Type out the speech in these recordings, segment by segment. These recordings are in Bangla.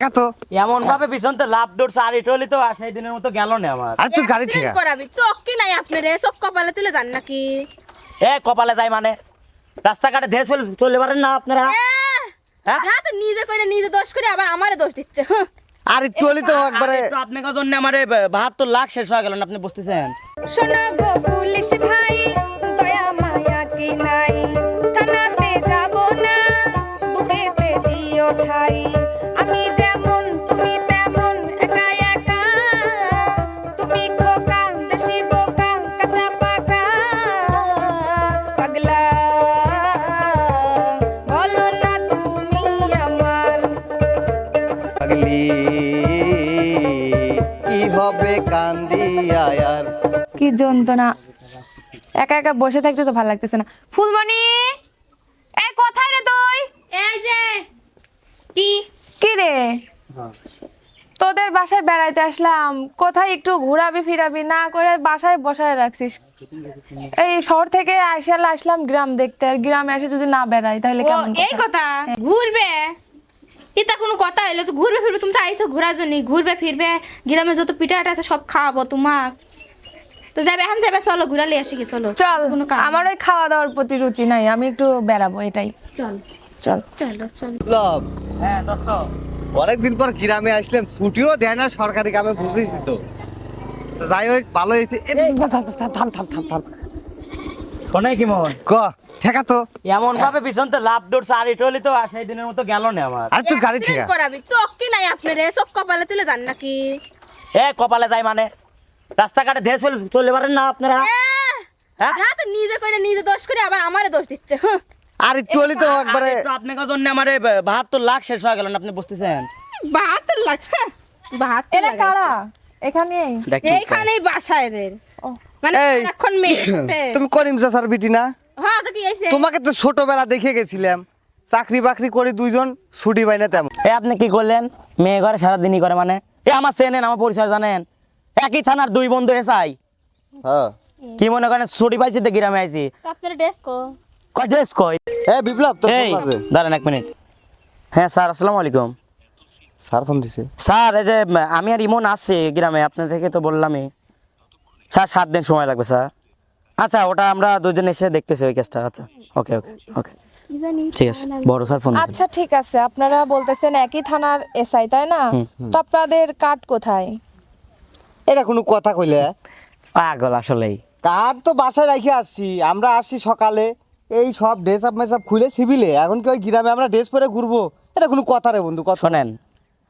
টাকা তো এমন ভাবে পিছনতে লাভ দৌড়ছে আর এটা তো সেই দিনের মতো গেল না আমার। আর তুই গাড়ি Accident করাবি চোখ কি নাই আপনার চোখ কপালে তুলে যান নাকি? এ কপালে যাই মানে। রাস্তাঘাটে ধেয়ে চলে চলে পারেন না আপনারা। হ্যাঁ? তো নিজে করে নিজে দোষ করে আবার আমারে দোষ দিচ্ছে আর তো একবারে আপনার জন্য আমার এই বাহাত্তর লাখ শেষ হয়ে গেল না আপনি বুঝতেছেন? শোনা গো পুলিশ ভাই যন্ত্রণা একা একা বসে থাকতে তো ভালো লাগতেছে না। ফুলমণি এ কোথায় রে তুই? এই যে কি? কি রে? তোদের বাসায় বেড়াইতে আসলাম। কোথায় একটু ঘোরাবি ফিরাবি না করে বাসায় বসায় রাখছিস। এই শহর থেকে আসে আসলাম গ্রাম দেখতে। আর গ্রামে এসে যদি না বেড়াই তাহলে কেমন এই কথা? কথা ঘুরবে? এটা কোনো কথা হইলে? তো ঘুরবে ফিরবে? তুমি তো আইসো ঘোরার জন্য ঘুরবে ফিরবে? গ্রামে যত পিঠা আছে সব খাওয়াবো তোমাক। তো যাবে এখন যাবে চলো ঘুরালে আসি কি চলো। চল আমার ওই খাওয়া দাওয়ার প্রতি রুচি নাই আমি একটু বেড়াবো এটাই। চল। চল। চলো হ্যাঁ দোস্ত। অনেকদিন পর গ্রামে আসলাম ছুটিও দেয় না সরকারি কামে বুঝেছি তো। তো যাই হোক ভালো হয়েছে। থাম, থাম, থাম, থাম, থাম। কি মন? ক ঠেকা তো। এমন ভাবে পিছনতে লাভ দৌড়ছে আর এটা হলে তো আর সেই দিনের মতো গেল না আমার। আর তুই গাড়ি ঠেকা। করাবি চোখ কি নাই আপনার রে চোখ কপালে তুলে যান নাকি? এ কপালে যাই মানে। রাস্তাঘাটে ধেয়ে চলে চলে পারেন না আপনারা। হ্যাঁ? তো নিজে করে নিজে দোষ করে আবার আমারে দোষ দিচ্ছে হুঁ। আর একটু হলে তো একবারে। আপনার জন্য আমার বাহাত্তর লাখ শেষ হয়ে গেল না আপনি বুঝতেছেন? বাহাত্তর লাখ হ্যাঁ, বাহাত্তর এরা কারা? এখানে দেখি এইখানেই বাসা এদের। মানে এখন মেয়ে তুমি করিম চাচার বিটি না? হ্যাঁ তো কি হয়েছে? তোমাকে তো ছোটবেলা দেখে গেছিলাম। চাকরি বাকরি করে দুইজন ছুটি পাই না তেমন। এ আপনি কি করলেন? মেয়ে ঘরে সারাদিনই করে মানে? এ আমার চেনেন আমার পরিচয় জানেন। একই থানার দুই বন্ধু এসআই। হ্যাঁ। কি মনে করেন ছুটি পাইছি তো গ্রামে আইছি? তো আপনার ড্রেস কো কয় ড্রেস কই এ বিপ্লব তো এই দাঁড়ান এক মিনিট। হ্যাঁ স্যার আসসালামু আলাইকুম। স্যার ফোন দিছে। স্যার এই যে আমি আর ইমন আসছি গ্রামে আপনার থেকে তো বললামই। স্যার সাত দিন সময় লাগবে স্যার। আচ্ছা ওটা আমরা দুজন এসে দেখতেছি ওই কেসটা আচ্ছা। ওকে ওকে ওকে ঠিক আছে বড় স্যার ফোন আচ্ছা ঠিক আছে। আপনারা বলতেছেন একই থানার এসআই তাই না? তো আপনাদের কার্ড কোথায়? এটা কোনো কথা কইলে? পাগল আসলেই। তার তো বাসায় রেখে আসছি আমরা আসছি সকালে। এই সব ড্রেস আপ মেসআপ খুলে সিভিলে এখন কি ওই গ্রামে আমরা ড্রেস পরে ঘুরবো? এটা কোনো কথা রে বন্ধু কথা। শোনেন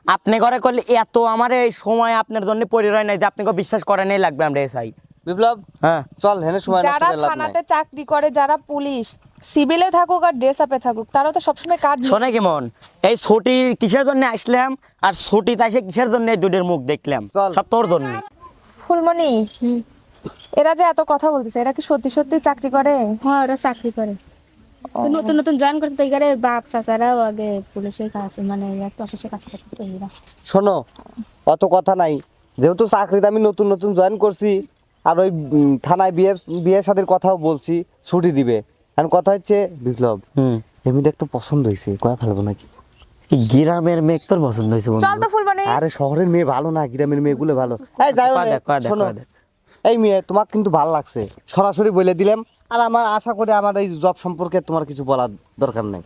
আপনি ঘরে করলে এত আমার এই সময় আপনার জন্য পরিচয় নাই যে আপনি কেউ বিশ্বাস করেন এই লাগবে আমরা এসআই। বিপ্লব হ্যাঁ। চল হেনে সময় যারা করে। থানাতে চাকরি করে যারা পুলিশ সিভিলে থাকুক আর ড্রেস আপে থাকুক তারা তো সবসময় কার্ড শোনে কেমন এই ছুটি কিসের জন্য আসলাম আর কিসের জন্য এই দুটোর মুখ দেখলাম? সব তোর জন্য। ফুলমণি এরা যে এত কথা বলতেছে এরা কি সত্যি সত্যি চাকরি করে? হ্যাঁ ওরা চাকরি করে। নতুন নতুন জয়েন করছে তো এখানে বাপ চাচারাও আগে পুলিশের কাজ মানে একটা অফিসে কাজ করতে শোনো অত কথা নাই। যেহেতু চাকরিতে আমি নতুন নতুন জয়েন করছি আর ওই থানায় বিয়ে বিয়ের সাথে কথাও বলছি ছুটি দিবে। এখন কথা হচ্ছে বিপ্লব হুম। এমনিটা একটু পছন্দ হয়েছে কয়া ফেলব নাকি? গ্রামের মেয়ে তোর পছন্দ হয়েছে চল তো ফুলমণি আরে শহরের মেয়ে ভালো না গ্রামের মেয়েগুলো ভালো। এই যাই শোনো এই মেয়ে তোমার কিন্তু ভালো লাগছে। সরাসরি বলে দিলাম আর আমার আশা করি আমার এই জব সম্পর্কে তোমার কিছু বলার দরকার নেই।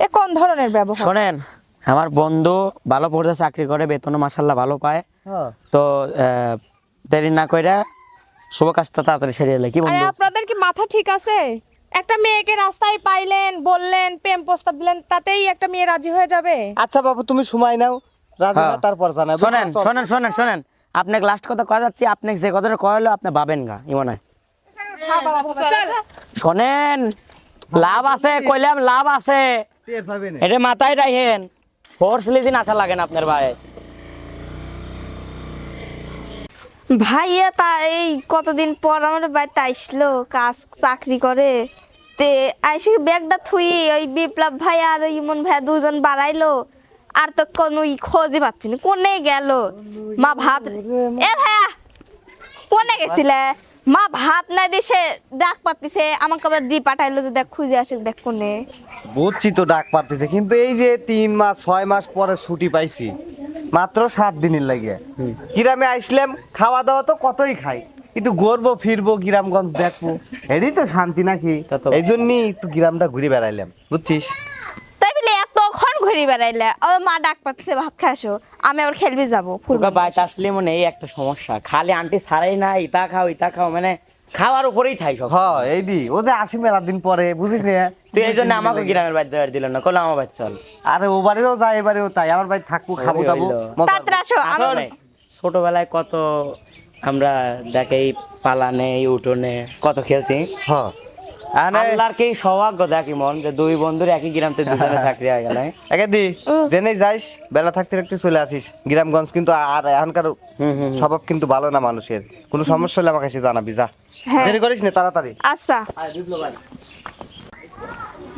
এ কোন ধরনের ব্যবহার? শোনেন আমার বন্ধু ভালো পর্যায়ে চাকরি করে বেতন মাসাল্লাহ ভালো পায়। হ্যাঁ। তো আহ, দেরি না কইরা শুভ কাজটা তাড়াতাড়ি সেরে এলে কি আরে বন্ধু? আপনাদের কি মাথা ঠিক আছে? একটা মেয়েকে রাস্তায় পাইলেন বললেন প্রেম প্রস্তাব দিলেন তাতেই একটা মেয়ে রাজি হয়ে যাবে। আচ্ছা বাবু তুমি সময় নাও রাজি হ্যাঁ। হও, তারপর জানাব। শোনেন শোনেন শোনেন শোনেন। আপনাকে লাস্ট কথা কয়া যাচ্ছি আপনি যে কথাটা কয়লো আপনি ভাবেন গা ইমন হয়। চল। শোনেন লাভ আছে কইলাম লাভ আছে। টের পাবে না। এটা মাথায় রাখেন। ফোর্সলি দিন আশা লাগে না আপনার ভাই। ভাইয়া তা এই কতদিন পর আমার বাড়িতে আসলো, কাজ, চাকরি করে। তে আইসে ব্যাগটা থুই ওই বিপ্লব ভাই আর ওই ইমন ভাই দুজন বাড়াইলো। আর তো কোনো খোঁজই পাচ্ছি না। কোনে গেল? মা ভাত এ ভাইয়া, কোনে গেছিলে? মা ভাত নাই দিছে ডাক পাতিছে আমাকে আবার দি পাঠাইলো যে দেখ খুঁজে আসে দেখ কোনে। বুঝছি তো ডাক পারতেছে কিন্তু এই যে তিন মাস ছয় মাস পরে ছুটি পাইছি মাত্র সাত দিনের লাগে। গ্রামে আইসলাম খাওয়া দাওয়া তো কতই খাই একটু ঘুরবো ফিরবো গ্রামগঞ্জ দেখব এরই তো শান্তি নাকি? তা তো এই জন্যই একটু গ্রামটা ঘুরে বেড়াইলাম বুঝছিস? ঘুরে বেড়াইলে আবার মা ডাক পাচ্ছে ভাত খাই আসো আমি আবার খেলবি যাব ফুল তোকে বাইতে আসলে মনে এই একটা সমস্যা। খালি আন্টি ছাড়াই না ইতা খাও ইতা খাও মানে খাওয়ার উপরেই থাই সব। হ এই দি ও যে আসি মেলা দিন পরে বুঝিস না? তুই এই জন্য আমাকে গ্রামের বাড়িতে বাড়ি দিল না কলে আমার বাড়ি চল। আরে ও বাড়িও যায় এবারেও তাই আমার বাড়ি থাকব খাব দাবো তাড়াতাড়ি আসো আমি ছোটবেলায় কত আমরা দেখে এই পালানে এই উঠোনে কত খেলছি? হ। আনে আল্লাহর কি সৌভাগ্য? দেখি মন যে দুই বন্ধুর একই গ্রামতে দুজনে চাকরি হয়ে গেল একে দি জেনে যাইস বেলা থাকতে থাকতে চলে আসিস। গ্রামগঞ্জ কিন্তু আর এখনকার স্বভাব কিন্তু ভালো না মানুষের। কোনো সমস্যা হলে আমাকে এসে জানাবি যা। হ্যাঁ। দেরি করিস না তাড়াতাড়ি। আচ্ছা।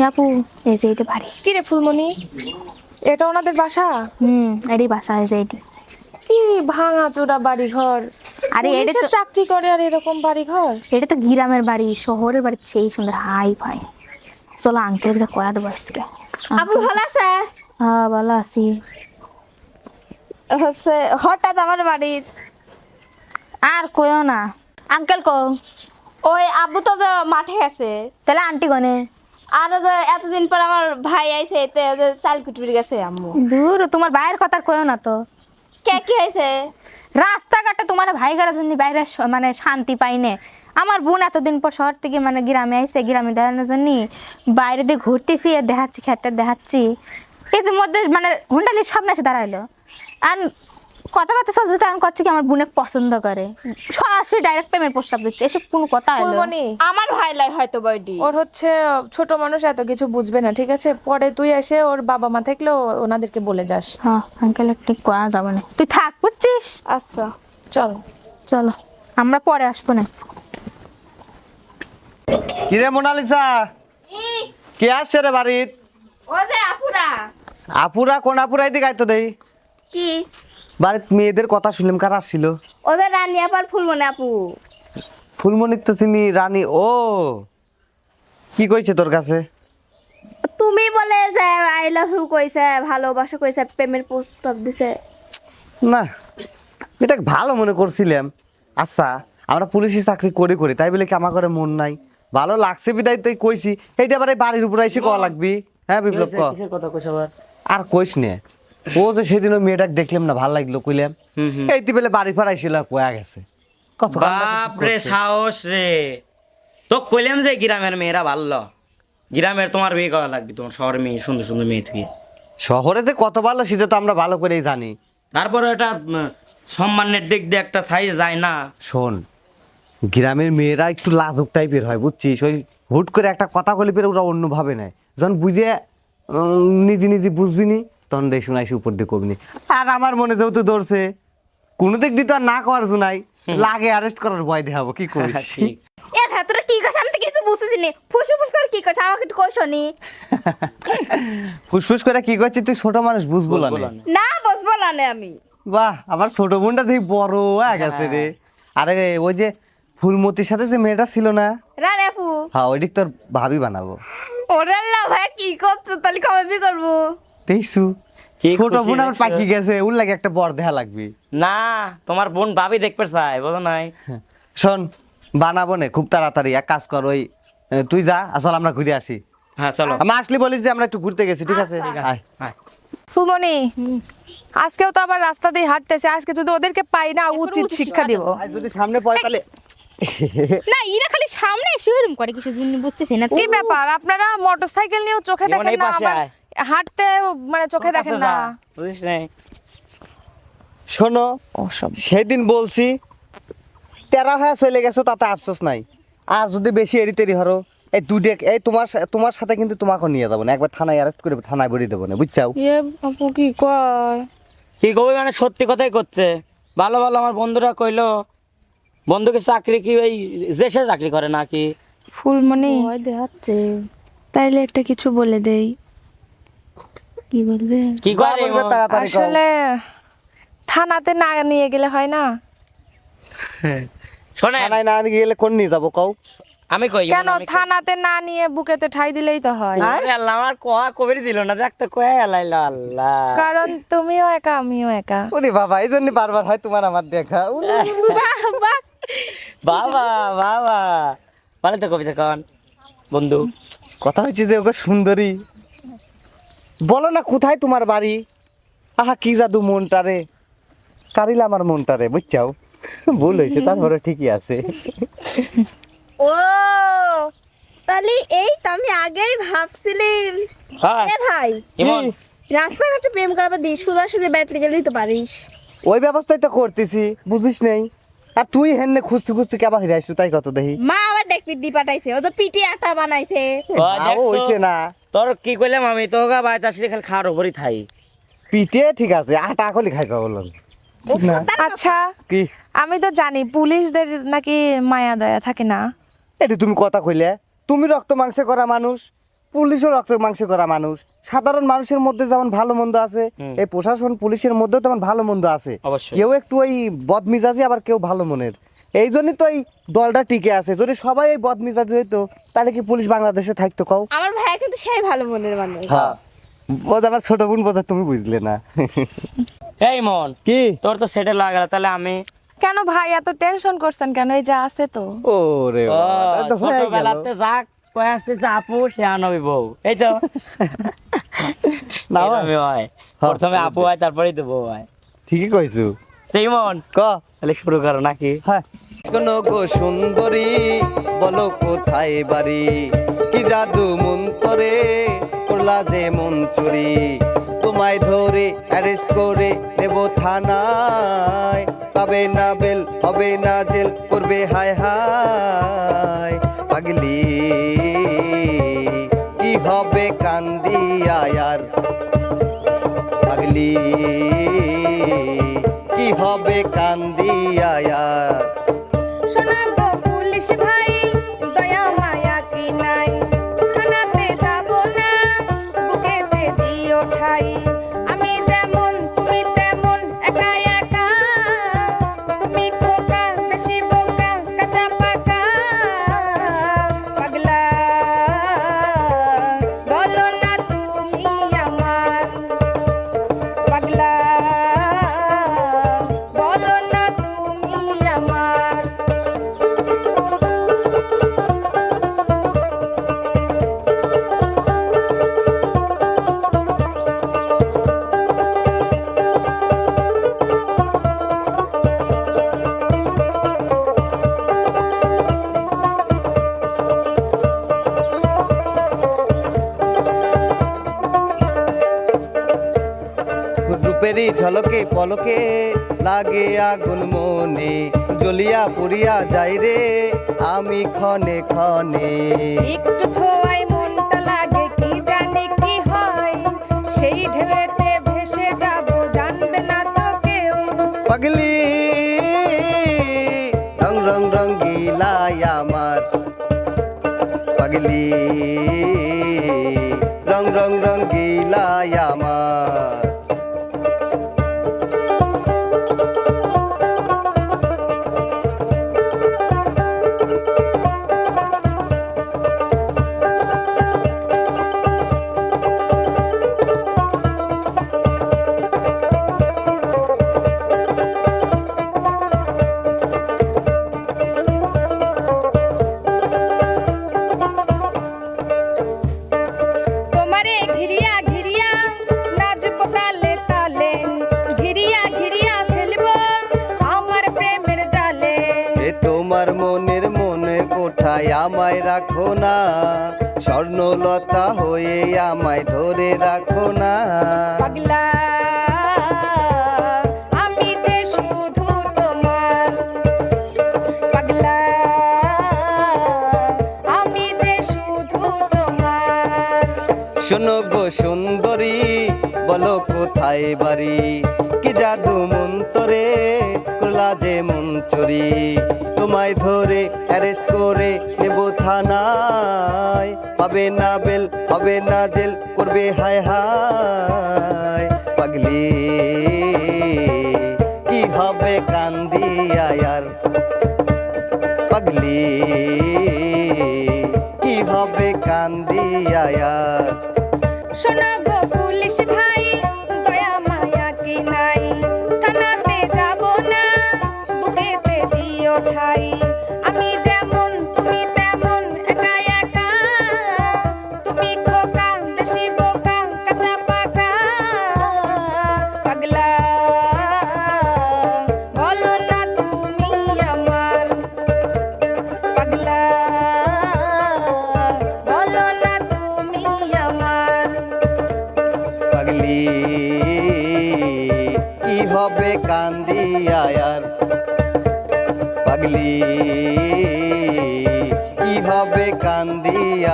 আপু এই যে এটা বাড়ি। কি রে ফুলমণি? এটা ওনাদের বাসা? হুম এটাই বাসা এই যে এটি। কি ভাঙা চোরা বাড়ি ঘর আরে এটা তো চাকরি করে আর এরকম বাড়ি ঘর এটা তো গ্রামের বাড়ি শহরের বাড়ি সেই সুন্দর হাই ফাই। চলো আঙ্কেল যা করা দেবো আজকে। আপু ভালো আছে? হ্যাঁ ভালো আছি। হচ্ছে হঠাৎ আমার বাড়ি আর না। আঙ্কেল কো ওই আব্বু তো মাঠে গেছে তাহলে আন্টি গনে আর যে এতদিন পর আমার ভাই আইছে এতে চাল কুটুরি গেছে আম্মু। দূর তোমার ভাইয়ের কথা কইও না তো। কে, কি হয়েছে? রাস্তাঘাটে তোমার ভাই গেলে জন্য বাইরে মানে শান্তি পাইনে আমার বোন এতদিন পর শহর থেকে মানে গ্রামে আইসে গ্রামে দেখানোর জন্য। বাইরে দিয়ে ঘুরতেছি আর দেখাচ্ছি, খেতে দেখাচ্ছি। এর মধ্যে মানে হুন্ডালির সামনে এসে দাঁড়াইলো। আর কথাবার্তা করছে কি আমার বোনে পছন্দ করে। সরাসরি ডাইরেক্ট প্রেমের প্রস্তাব দিচ্ছে এসব কোনো কথা ফুলমণি আমার ভাই লাই হয়তো বডি ওর হচ্ছে ছোট মানুষ এত কিছু বুঝবে না ঠিক আছে? পরে তুই এসে ওর বাবা মা থাকলেও ওনাদেরকে বলে যাস। হ্যাঁ আঙ্কেল ঠিক করা যাবে না। তুই থাক বুঝছিস? আচ্ছা। চল। চলো আমরা পরে আসব না। কিরে মোনালিসা? কে আসছে রে বাড়িত ও যে আপুরা। আপুরা কোন আপুরা? এদিকে আইতো দেই কি? বাড়িত মেয়েদের কথা শুনলাম কার আসছিল? ওদের রানী আপার ফুলমনে আপু। ফুলমণির তো চিনি রানী ও! কি কইছে তোর কাছে? তুমি বলে যে আই লাভ ইউ কইছে ভালোবাসা কইছে প্রেমের প্রস্তাব দিছে। না এটা ভালো মনে করছিলাম। আচ্ছা আমরা পুলিশি চাকরি করে করি তাই বলে কি আমার ঘরে মন নাই? ভালো লাগছে বিদায় তুই কইছি। এইটা আবার বাড়ির উপরে এসে কওয়া লাগবি। হ্যাঁ বিপ্লব কথা কইছ আবার? আর কইস নে। ও যে সেদিন ওই মেয়েটাকে দেখলাম না ভালো লাগল কইলাম এই তুই বলে বাড়ি ফাড়াইছিল কয়া গেছে। কত বাপ রে সাহস রে। তো কইলাম যে গ্রামের মেয়েরা ভালো গ্রামের তোমার বিয়ে করা লাগবে তোমার শহরের মেয়ে সুন্দর সুন্দর মেয়ে তুই শহরে যে কত ভালো সেটা তো আমরা ভালো করেই জানি। তারপরে এটা সম্মানের দিক দিয়ে একটা সাইজ যায় না। শোন গ্রামের মেয়েরা একটু লাজুক টাইপের হয় বুঝছিস? ওই হুট করে একটা কথা বলে পেরে ওরা অন্য ভাবে নেয়। যখন বুঝে নিজে নিজে বুঝবি নি তখন দেখ শুনাইছি উপর দিয়ে কবি নি আর আমার মনে যেহেতু ধরছে কোনো দিক দিয়ে তো আর না করার শুনাই লাগে অ্যারেস্ট করার ভয় দেখাবো কি করিস? এর ভেতরে কি কইছ আমি তো কিছু বুঝতেছি নি। ফুসু ফুস করে কি কইছ? আমাকে একটু কইছ নি। ফুসফুস করে কি করছিস তুই ছোট মানুষ বুঝব না না। বুঝব না আমি। বাহ আমার ছোট বোনটা দেখি বড় হয়ে গেছে রে। আরে ওই যে ফুলমতির সাথে যে মেয়েটা ছিল না? রানী আপু। হ্যাঁ ওই দিক তোর ভাবি বানাবো। ওরে আল্লাহ ভাই কি করছ? তাহলে কবে করব? কি ছোট বোন আমার পাকি গেছে ওর লাগে একটা বর দেখা লাগবে। না তোমার বোন ভাবি চাই বোঝো নাই। শোন বানাবো না খুব তাড়াতাড়ি এক কাজ কর ওই তুই যা আসলে আমরা ঘুরে আসি। হ্যাঁ চলো। আমি আসলি বলিস যে আমরা একটু ঘুরতে গেছি ঠিক আছে? আয়। হ্যাঁ ফুলমণি আজকেও তো আবার রাস্তা দিয়ে হাঁটতেছে আজকে যদি ওদেরকে পাই না উচিত শিক্ষা দিব। যদি সামনে পড়ে তাহলে না ইরা খালি সামনে এসে করে কিছু জন্য বুঝতেছি না। কি ব্যাপার? আপনারা মোটরসাইকেল নিয়েও চোখে দেখেন না পাশে আবার আয়। হাঁটতে মানে চোখে দেখেন না। বুঝিস নাই? শোনো ওসব সেদিন বলছি তেরা হয়ে চলে গেছো তাতে আফসোস নাই। আর যদি বেশি এরি তেরি হরো এই দুটো এই তোমার তোমার সাথে কিন্তু তোমাকে নিয়ে যাব না। একবার থানায় অ্যারেস্ট করে থানায় ভরিয়ে দেবো না বুঝছাও? ইয়ে আপু কি কয়? কি কবি মানে সত্যি কথাই করছে? ভালো ভালো আমার বন্ধুরা কইলো বন্ধুকে চাকরি কি ওই দেশে চাকরি করে নাকি? ফুলমণি দেখাচ্ছে। তাইলে একটা কিছু বলে দেই। কি বলবে? কি করে তাড়াতাড়ি আসলে থানাতে না নিয়ে গেলে হয় না? শোনেন। থানায় না নিয়ে গেলে কোন নিয়ে যাব কও? আমি কই কেন থানাতে না নিয়ে বুকেতে ঠাই দিলেই তো হয়। আল্লাহ আমার কোয়া কবির দিল না দেখতে কয়ে আলাইলো আল্লাহ। কারণ তুমিও একা আমিও একা। ওরে বাবা এই জন্য বারবার হয় তোমার আমার দেখা। উরে, বাবা বাবা। মানে তো কবিতা কন। বন্ধু কথা হচ্ছে যে ওকে সুন্দরী। বলো না কোথায় তোমার বাড়ি? আহা কি জাদু মনটারে কারিলা আমার মনটারে বুঝছাও? ভুল হয়েছে তারপরে ঠিকই আছে। ও তাহলে এই তো আমি আগেই ভাবছিলাম। হ্যাঁ। এ ভাই ইমন রাস্তাঘাটে প্রেম করাবার দিই সুদা সুদে বেতলে গেলেই তো পারিস। ওই ব্যবস্থাই তো করতেছি বুঝিস নেই? আর তুই হেননে খুঁজতে খুঁজতে কেবা হিরে আসু তাই কত দেখি। মা আবার দেখবি দি পাঠাইছে ও তো পিটি আটা বানাইছে ও, দেখছ? না। তোর কি কইলাম আমি? তোকে বাইতে আসলে খালি খাওয়ার উপরই থাই। পিঠে ঠিক আছে আটা কলি খাইবা বললাম। আচ্ছা কি? আমি তো জানি পুলিশদের নাকি মায়া দয়া থাকে না। এটি তুমি কথা কইলে। তুমি রক্ত মাংসে করা মানুষ পুলিশও রক্ত মাংসে করা মানুষ। সাধারণ মানুষের মধ্যে যেমন ভালো মন্দ আছে এই প্রশাসন পুলিশের মধ্যেও তেমন ভালো মন্দ আছে। কেউ একটু ওই বদমিজাজি আবার কেউ ভালো মনের। এই জন্যই তো এই দলটা টিকে আছে। যদি সবাই এই বদমিজাজি হইতো তাহলে কি পুলিশ বাংলাদেশে থাকতো কও? আমার ভাই কিন্তু সেই ভালো মনের মানুষ। হ্যাঁ। বোঝা আমার ছোট বোন বোঝা তুমি বুঝলে না। এই মন কি? তোর তো সেটে তাহলে আমি কেন ভাই এত টেনশন করছেন কেন? এই যা আছে তো। ছোটবেলাতে যাক কয়ে আসতেছে আপু সে আনবি বউ। এই তো। না হয়? প্রথমে আপু হয় তারপরেই তো বউ হয়। ঠিকই কইছু। সেই মন ক? তাহলে শুরু করো নাকি? হ্যাঁ। শোনো গো সুন্দরী বলো কোথায় বাড়ি? কি জাদু মন্তরে করলা যে মন চুরি? তোমায় ধরে অ্যারেস্ট করে দেব থানায়। পাবে না বেল হবে না জেল করবে হায় হায়। পাগলি কি হবে কান্দিয়া আর? পাগলি কি হবে কান্দিয়া আর সোনা পুলিশ ভাই। রূপেরই ঝলকে পলকে লাগে আগুন মনে। জ্বলিয়া পুরিয়া যাই রে আমি ক্ষণে ক্ষণে। একটু ছোঁয়ায় মনটা লাগে কি জানি কি হয়। সেই ঢেউতে ভেসে যাব জানবে না তো কেউ। পাগলি রং রং রং গিলাই আমার। পাগলি রং রং রং গিলাই আমার। স্বর্ণলতা হয়ে আমায় ধরে রাখো না। পাগলা আমি যে শুধু তোমার। পাগলা আমি যে শুধু তোমার। শোনো গো সুন্দরী বলো কোথায় বাড়ি? কি জাদু মন্তরে কাজে মন চুরি, তোমায় ধরে অ্যারেস্ট করে নেব থানায়। হবে না বেল হবে না জেল, করবে হায় হায়। পাগলি, কি হবে কান্দি আয়ার? পাগলি, কি হবে কান্দি আয়ার? শোনা গো পুলিশ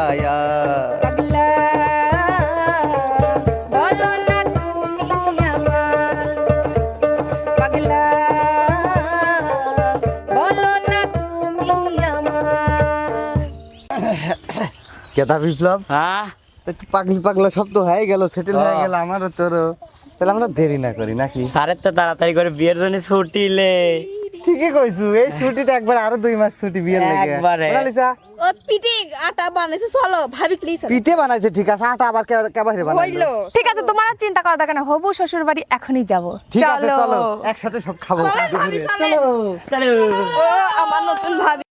আমার। কেতা বিপ্লব? হ্যাঁ? পাগলি পাগলা সব তো হয়ে গেল সেটেল হয়ে গেল আমারও তোরও। তাহলে আমরা দেরি না করি নাকি? স্যারের তো তাড়াতাড়ি করে বিয়ের জন্য ছুটি লে। ঠিকই কইছু এই ছুটিটা একবার আরও দুই মাস ছুটি বিয়ের লাগে। একবারে। মোনালিসা, ও পিটি আটা বানাইছে চলো ভাবি প্লিজ পিঠে বানাইছে ঠিক আছে আটা আবার কে- বাইরে বাইরে বানাইলো? ঠিক আছে তোমার চিন্তা করা দরকার না হবু শ্বশুর বাড়ি এখনই যাব। ঠিক আছে চলো। একসাথে সব খাব। চলো। চলো। ও আমার নতুন ভাবি।